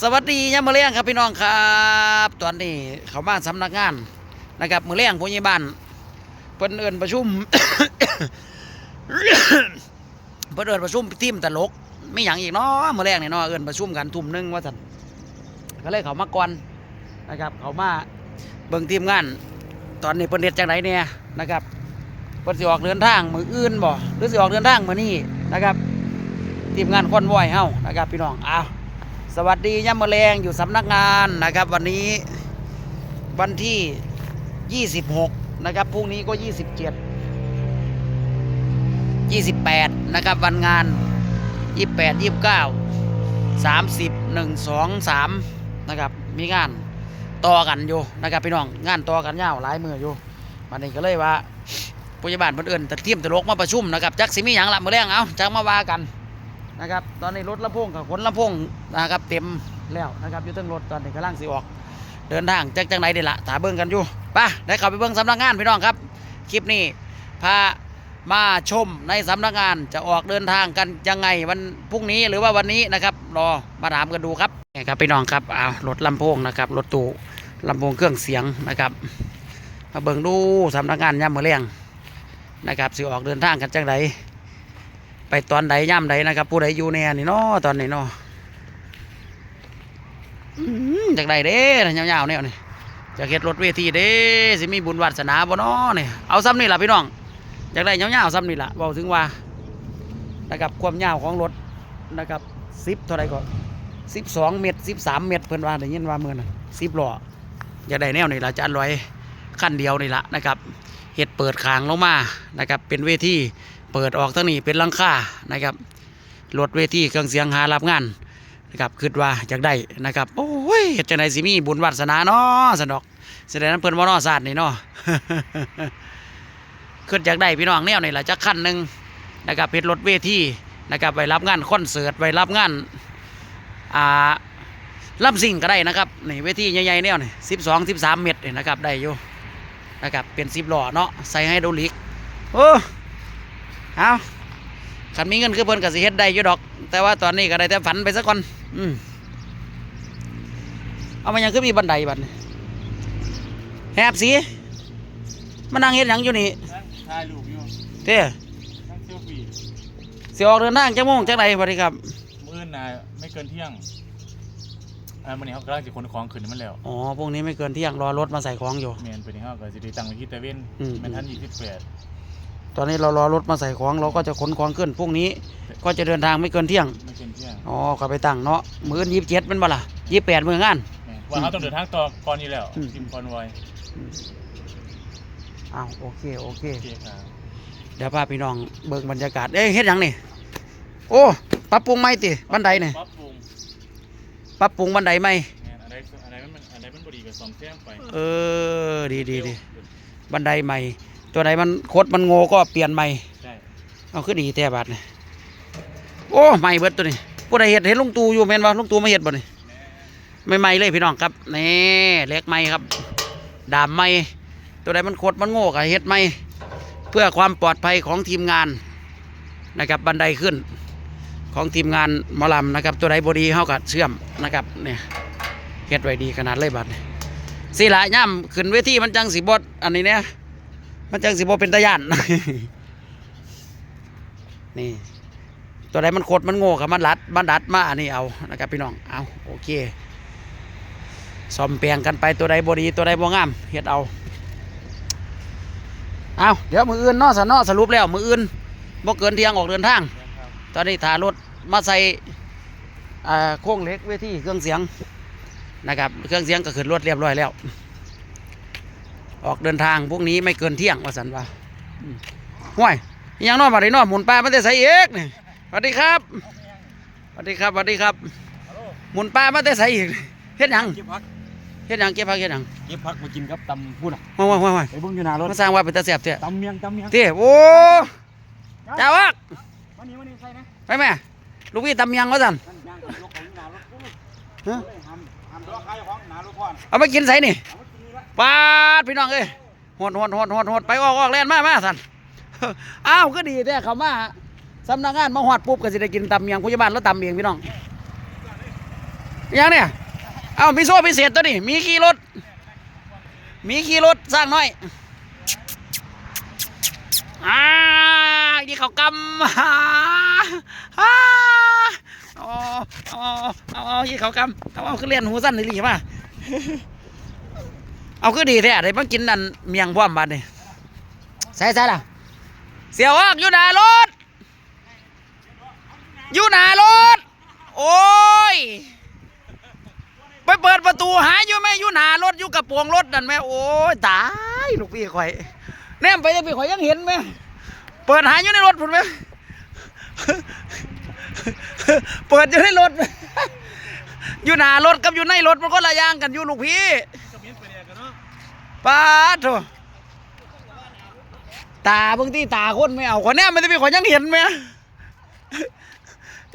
สวัสดียามมื้อเลี้ยงครับพี่น้องครับ ตอนนี้เขามาสำนักงานนะครับมื้อเลี้ยงผู้ใหญ่บ้านเพิ่นเอิ้นประชุมเพิ่นเอิ้นประชุมทีมตลกไม่หยังอีกเนาะมื้อแรกนี่เนาะเอิ้นประชุมกันทุ่มนึงว่าซั่นก็เลยเขามาก่อนนะครับ เขามาเบิ่งทีมงาน ตอนนี้เพิ่นเฮ็ดจังไดเนี่ยนะครับเพิ่นสิออกเดินทางมื้ออื่นบ่หรือสิออกเดินทางมื้อนี้นะครับ ทีมงานคนวอยเฮานะครับ พี่น้องอ้าว สวัสดีย่ำมะแรงอยู่สำนักงานนะครับ วันนี้วันที่ 26 นะครับพรุ่งนี้ก็ 27 28 นะครับวันงาน 28 29 30 1 2 3 นะครับ มีงานต่อกันอยู่นะครับพี่น้องงานต่อกันยาวหลายมืออยู่วันนี้ก็เลยว่าผู้ใหญ่บ้านเพิ่นเอิ้นแต่ทีมตลกมาประชุมนะครับจักสิมีหยังละมือแรงเอาจักมาว่ากัน นะครับ ตอนนี้รถลำโพงกับขนลำโพงนะครับเต็มแล้วนะครับอยู่ทั้งรถตอนนี้กำลังสิออก เดินทางจากจังไหนเดี๋ยวละถาเบิ้งกันอยู่ไป่ะได้ข้าไปเบิ้งสำนักงานพี่น้องครับ คลิปนี้พามาชมในสำนักงานจะออกเดินทางกันยังไงวันพรุ่งนี้หรือว่าวันนี้นะครับรอมาถามกันดูครับนี่ครับพี่น้องครับอ้าวรถลำโพงนะครับรถตู้ลำโพงเครื่องเสียงนะครับ มาเบิ้งดูสำนักงานย่ำมือเลี้ยงนะครับสิออกเดินทางกันจังไหนไป ตอนใดย่ำใดนะครับ ผู้ใดอยู่แน่นี่เนาะตอนนี้เนาะอืมจากใดเด้ยาวๆเนี่ยนี่จากเฮ็ดรถเวทีเด้สิมีบุญวาสนาบ่เนาะนี่เอาซ้ำนี่ล่ะพี่น้องจากใดยาวๆซ้ำนี่ล่ะเว้าถึงว่านะครับความยาวของรถนะครับสิบเท่าไรก็สิบสองเมตรสิบสามเมตรเพิ่นว่าได้ยินว่าเมื่อนั้นสิบล้ออยากได้แนวนี่ล่ะจะอร่อยขั้นเดียวนี่ล่ะนะครับเฮ็ดเปิดคางลงมานะครับเป็นเวที เปิดออกทั้งนี้เป็นลังคานะครับรถเวทีเครื่องเสียงหารับงานนะครับคิดว่าอยากได้นะครับโอ้ยเฮ็ดจังไดสิมีบุญวาสนาเนาะสนอกแสดงนั้นเพิ่นบ่เนอศาสตร์นี่เนาะคิดอยากได้พี่น้องแนวนี่ล่ะจักคันหนึ่งนะครับเป็นรถเวทีนะครับไปรับงานคอนเสิร์ตไปรับงานอ่าลำซิ่งก็ได้นะครับนี่เวทีใหญ่ๆแนวนี่12 13เมตรนี่นะครับได้อยู่นะครับเป็น10ล้อเนาะใส่ให้โดลิกโอ้ เอาขันมีเงินคือเพิ่นก็สิเฮ็ดได้อยู่ดอก แต่ว่าตอนนี้ก็ได้แต่ฝันไปซะก่อน อืมเอามันยังคือมีบันไดบัดนี้แหบสีมานั่งเฮ็ดหยังอยู่นี่ถ่ายรูปอยู่เด้นั่งเซลฟี่สิออกเดินทางจักโมงจักใดบัดนี้ครับมื้อน่ะไม่เกินเที่ยงอ่ามื้อนี้เขากำลังสิขนของขึ้นมันแล้วอ๋อพวกนี้ไม่เกินเที่ยงรอรถมาใส่ของอยู่แม่นไปนี่เฮาก็สิได้ตั้งไว้ที่ตะเวนอืมแม่นทัน28 ตอนนี้เรารอรถมาใส่ของเราก็จะขนของขึ้นพรุ่งนี้ ก็จะเดินทางไม่เกินเที่ยงไม่เกินเที่ยงอ๋อก็ไปตั้งเนาะมื้อยี่สิบเจ็ดเป็นบ่ล่ะยี่สิบแปดมื้องานแม่นว่าเขาต้องเดินทางต่อก่อนอยู่แล้วอืมทีมคอนไวอยอืมอ้าวโอเคโอเคโอเคครับเดี๋ยวพาพี่น้องเบิ่งบรรยากาศเอ้ยเฮ็ดหยังนี่โอ้ปรับปรุงไหมติบันไดนี่ปรับปรุงปรับปรุงบันไดไหมแม่นอันใดอันใดมันอันใดมันบ่ดีก็ซ่อมแซมไปเออดีดีดีบันไดใหม่ ตัวไหนมันคดมันโงก็เปลี่ยนใหม่ใช่เอาขึ้นดีแท้บาดนี่โอ้ใหม่เบิดตัวนี้ผู้ใดเฮ็ดเห็นลุงตู่อยู่แม่นว่าลุงตู่มาเฮ็ดบ่นี่ไม่ใหม่เลยพี่น้องครับนี่เล็กใหม่ครับดามใหม่ตัวใดมันคดมันโง่ก็เฮ็ดใหม่เพื่อความปลอดภัยของทีมงานนะครับบันไดขึ้นของทีมงานหมอลำนะครับ ตัวใดบดีเขาก็เชื่อมนะครับเนี่ยเฮ็ดไว้ดีขนาดเลยบัดนี้สิละย่ำขึ้นเวทีมันจังสีบดอันนี้เนี่ย มันจังสีบเป็นตะยานนี่ ตัวใดมันโคตรมันโง่กับมันรัดมันดัดมาอันนี้เอานะครับพี่น้องเอาโอเคซ่อมแปลงกันไปตัวใดบดีตัวใดบ่งามเฮ็ดเอาเอาเดี๋ยวมืออื่นเนอสนอสรุปแล้วมืออื่นบ่เกินเที่ยงออกเดินทางแม่นครับตอนนี้ถารถมาใส่อ่าโค้งเหล็กเวทีเครื่องเสียงนะครับ เครื่องเสียงก็ขึ้นรถเรียบร้อยแล้ว ออกเดินทางพวกนี้ไม่เกินเที่ยงว่าสันว่าอืมห่วยอิหยังนอนมาได้นอนหมุนป้ามาแต่ใส่เอกนี่สวัสดีครับสวัสดีครับสวัสดีครับ หมุนป้ามาแต่ใส่อีกเฮ็ดหยังเก็บพักเฮ็ดหยังเก็บผักเฮ็ดหยังเก็บพักมากินครับตำพูดอะห่วยห่วยห่วยห่วยไปเบิ่งอยู่หน้ารถมาสร้างว่าเป็นตาแสบเถอะตำเมียงตำเมียงเต้โอ้จ้าวักวันนี้วันนี้ใส่นะไปแม่ลูกพี่ตำยังว่าสันนั่นย่างยกของหน้ารถโอ้ยฮะห้ามห้ามตัวใครของหน้ารถพ่อนเอาไปกินใส่นี่ ปาดพี่น้องเอ้ยหดหดหดหดหดไปออกออกแล่นมามาสันอ้าวก็ดีแต่เขามาสำนักงานมาหอดปุ๊บก็สิได้กินตำเมียงผู้ใหญ่บ้านแล้วตำเมียงพี่น้องยังเนี่ยเอ้ามีโซ่พิเศษตัวนี้มีขี่รถ มีขี่รถสร้างน้อยอ่าดีเขากำฮ่าฮ่าเอาเอาเอาเอายี่เขากำเอาเอาขึ้นเรียนหูสั้นหรือมา เอาคือดีแท้ได้มากินนั่นเมียงพร้อมบัดนี่ใส่ใส่ล่ะ เสียวออกอยู่หน้ารถอยู่หน้ารถโอ้ยไปเปิดประตูหาอยู่ไหมอยู่หน้ารถอยู่กระโปรงรถนั่นไหมโอ้ยตายลูกพี่ข่อยแนมไปยังพี่ข่อยยังเห็นไหมเปิดหาอยู่ในรถผมไหมเปิดอยู่ในรถไหมอยู่หน้ารถกับอยู่ในรถมันก็ละอย่างกันอยู่ลูกพี่ ป้าดโถตาเบางที่ตาคนไม่เอาขอแนมไม่ได้พี่ข่อยยังเห็นไหม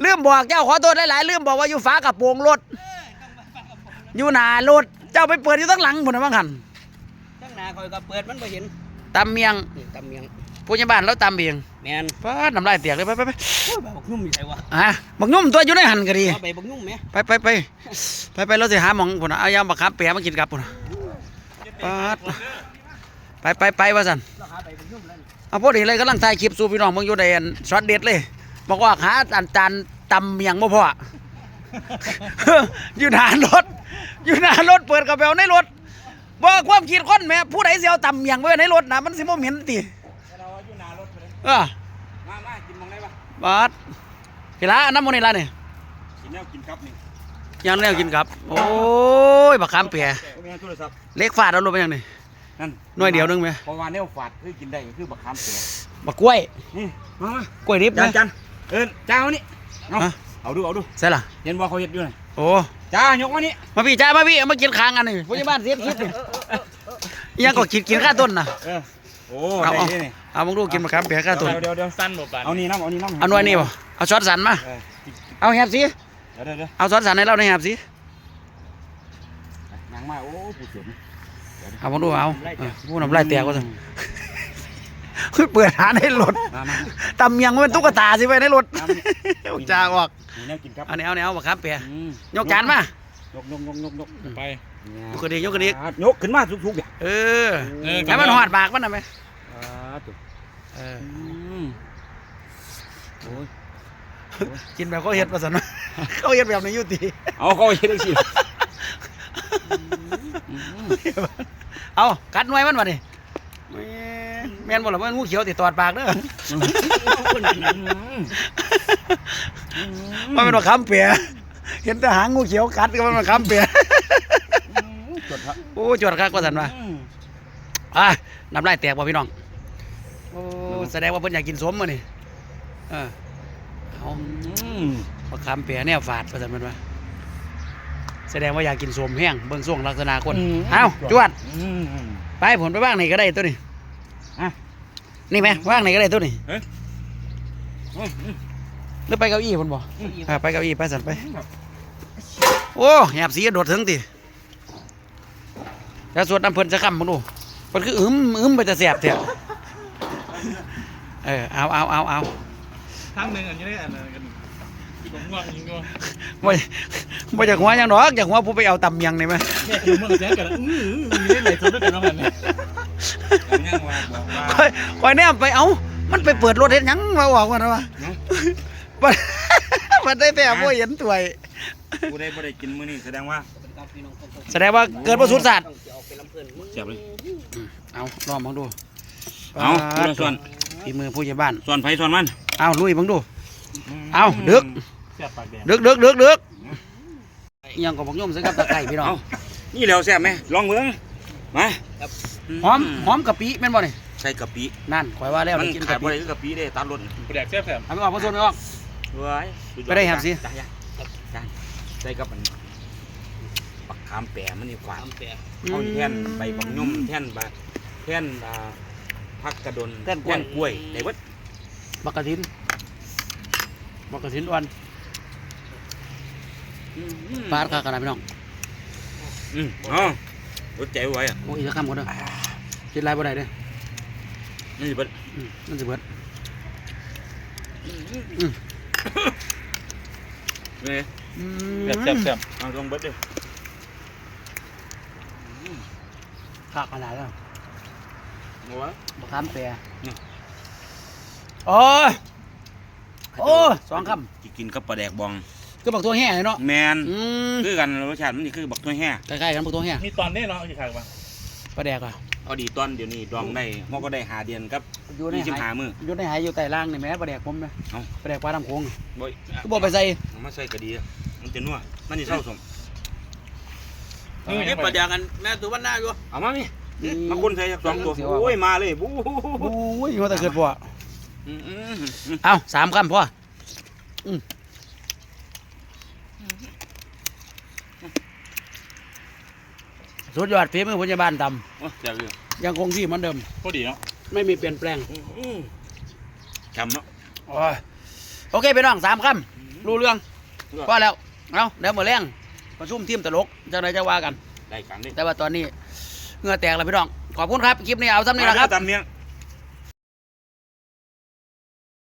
ลืมบอกเจ้าขอโทษหลายๆลืมบอกว่าอยู่ฟ้ากระโปรงรถอยู่หน้ารถเจ้าไปเปิดอยู่ตั้งหลังผมนะบ้างหันทั้งหน้าคอยก็เปิดมันบ่เห็นตำเมียงนี่ตำเมียงผู้ใหญ่บ้านแล้วตำเบียงแมนป้าดน้ำลายเตียกเลยไปไปไปโอ้ยใบบักนุ่มอยู่ไหนวะอะบักนุ่มตัวอยู่ในหันก็ดีเอาใบบักนุ่มไหมไปไปไปไปไปเราสิหาหมองพุ่นน่ะเอายามบักขามเปียมากินกับพุ่นน่ะ ป้าดไปไปไปว่าสันเราหาใบบักนุ่มแล้วนี่เอาพอดีเลยกำลังถ่ายคลิปสู่พี่น้องเมืองอยู่ในอันช็อตเด็ดเลย บอกว่าหาอันจานตำเมียงบ่พออยู่หน้ารถ อยู่หน้ารถเปิดกระเป๋าในรถบ่ความคิดคนแหม่ผู้ใดสิเอาตำเมียงไว้ในรถน่ะมันสิบ่เหม็นติเราอยู่หน้ารถไปเลยเออมามากินมองได้ปะบาดกีฬาน้ำมันนี่ละนี่กินแล้วกินครับนี่ ยังแนวกินครับ โอ้ยบักขามเปียก็มีโทรศัพท์เล็กฟาดเอาลงไปยังนี่นั่นหน่วยเดียวนึงไหมเพราะว่าแนวฝาดคือกินได้ก็คือบักขามเปียกบักกล้วยนี่มามากล้วยดิบไหมจานจานเอินจ้าเอานี่เอาฮะเอาดูเอาดูใช่ล่ะเห็นว่าเขาเห็ดอยู่นี่โอ้จ้ายกมานี่มาพี่จ้ามาพี่เอามากินค้างกันนี่ผู้ใหญ่บ้านเสียคิดนี่ยังก็กินกินข้าต้นน่ะเออโอ้เอาได้เอาเลยนี่เอามึงดูกินบักขามเปียข้าต้นเดี๋ยวเดี๋ยวเดี๋ยวสั้นบ่ปานเอานี่น้ำเอานี่น้ำเอาหน่วยนี่บ่เอาช้อนสันมาเออเอาแฮบสิ เดี๋ยวเดี๋ยวเดี๋ยวเอาช้อนสันให้เราในแฮบสิหนังมาโอ้ผู้เสียมเอามึงดูเอาเออผู้น้ำลายแตกว่าซั่นเฮ้ยเปิดหาในรถมามาตำเมียงมันเป็นตุ๊กตาสิไปในรถน้ำนี่เอาจ้าออกนี่แนวกินครับอันนี้เอาเนี่ยเอาบักขามเปียอืมยกจานมายกยกยกยกยกไปยกกระดิกยกกระดิกยกขึ้นมาทุกๆอย่างเออเออให้มันหอดปากมันนะไหมอ่าตุ๊เอออืมโอ้ย กินแบบเขาเห็ดมาสันวะเขาเห็ดแบบในยุติเอาเขาเฮ็ดได้สิเอากัดหน่วยมันมาดิแม่นบ่ล่ะมันงูเขียวติดตอดปากเด้อมันเป็นว่าคำเปียเห็นแต่หางงูเขียวกัดก็มันว่าคำเปียจดครับโอ้จวดคักว่าสันวะอะน้ำลายแตกบ่พี่น้องโอ้แสดงว่าเพิ่นอยากกินสมมื้อนี่เออ เอาว่าคำเปียแนวฝาดว่าสันมันว่าแสดงว่าอยากกินสมแห้งเบิ่งส่วงลักษณะคนเอ้าจวดอืมไปผลไปว่างไหนก็ได้ตัวนี้อะนี่ไหมว่างไหนก็ได้ตัวนี้เอ้ยอืมอืมหรือไปเก้าอี้ผลบ่อ่าไปเก้าอี้ไปสันไป โอ้แหบสีโดดถึงติแล้วสวดน้ำเพิ่นจะคำมึงดูมันคืออึมอึมไปจะแสบเถอะเออเอาเอาเอาเอา ทางหนึงอันนี้ได้อันนั้นกันผมง่วงยิงก็ไม่ไม่จากหัวหยังดอกจากหัวผู้ไปเอาตำเมียงนี่ไหมแม่คือเมื่อแจ้งกันแล้วอื้อมีได้ไหนตัวด้วยกันแล้วกันเนี่ยยังว่าบอกว่าคอยคอยแนมไปเอามันไปเปิดรถเห็นยังมาบอกว่านะวะเนาะมันมันได้แต่บ่เห็นถ้วยกูได้บ่ได้กินมื้อนี้แสดงว่า แสดงว่าเกิดบ่สุดสัตว์ต้องสิเอาไปลำเพิ่นมึงเสียบเลยเอาลองมองดูเอาดูส่วนฝีมือผู้ใหญ่บ้านส่วนไผส่วนมัน เอาลุยมองดู เอาดึกเสียบปากแดงดึกดึกดึกดึกอิหยังก็บอกโยมใส่กับตะไคร้พี่น้องเอานี่แล้วแซ่บไหมลองเบิ่งมาหอมหอมกะปิแม่นบ่นี่ใส่กะปินั่นข่อยว่าแล้วมันได้กินขาดกะบ่ปิได้คือกะปิเด้ตัดรสปากแดงแซ่บแซ่บเอาไม่ออกผสมไม่ออกเว้ยไปได้ครับสิจ้ะจ้ะจ้ะใส่กับมันปักขามแปะมันนี่กว่าตำแปะเอาแท่นใบบักยุ่มแท่นบะแท่นอ่าพักกระดนแท่นกล้วยได้เบิด บักกะทินบักกะทินอ่อนปาดคักขนาดพี่น้องอืมเอ๋อรถใจไว้อะโอ้ยจะข้ามหมดเด้อกินไรบ่ได้เด้อนี่สิเบิดอืมมันสิเบิดนี่อืมแซ่บแซ่บแซ่บเอาลงเบิดเด้อคักขนาดแล้วโอ้ยบักขามแปรนี่ โอ้ยโอ้ยสองคสิกินกับปลาแดกบองำคือบักตัวแห่เนาะแมนอืมคือกันรสชาติมันนี่คือบักตัวแห่คล้ายๆกันบักตัวแห่มีตอนนี้เนาะเอาอีกครั้งมาปลาแดกอะเอาดีตอนเดี๋ยวนี้ดองได้ฮอกก็ได้หาเดือนครับอยู่ในยี่สิบหาหายมือ อยู่ในหายอยู่ใต้ล่างนี่แหม่ปลาแดกผมนะเอ้า ปลาแดกปลาดำโขงบ่ยก็บอกไปใส่เอามาใส่กระดีอะมันจะนัวมันจะเศร้าสมนี่ประเดี๋ยวกันแม่ตัวบ้านหน้าอยู่เอามามีมาคนใส่สักสองตัวโอ้ยมาเลยบู๊โอ้ยหัวตะเกิดพ่ออืมอืมอืม เอาสามคำพ่ออืมสุดยอดฝีมือพยาบาลตโอ้ยเดี๋ยวเลยำยังคงที่เหมือนเดิมก็ดีเนาะไม่มีเปลี่ยนแปลงอืมอืมจำเนาะโอ้ยโอเคไปน้องสามคำรู้เรื่องพอแล้วเอาเดี๋ยวมาแรงประชุมทีมตลกจะไหนจะว่ากันได้กันดิแต่ว่าตอนนี้เหงื่อแตกแล้วพี่น้องขอบคุณครับคลิปนี้เอาซ้ำนี้นะครับตามเนี้ย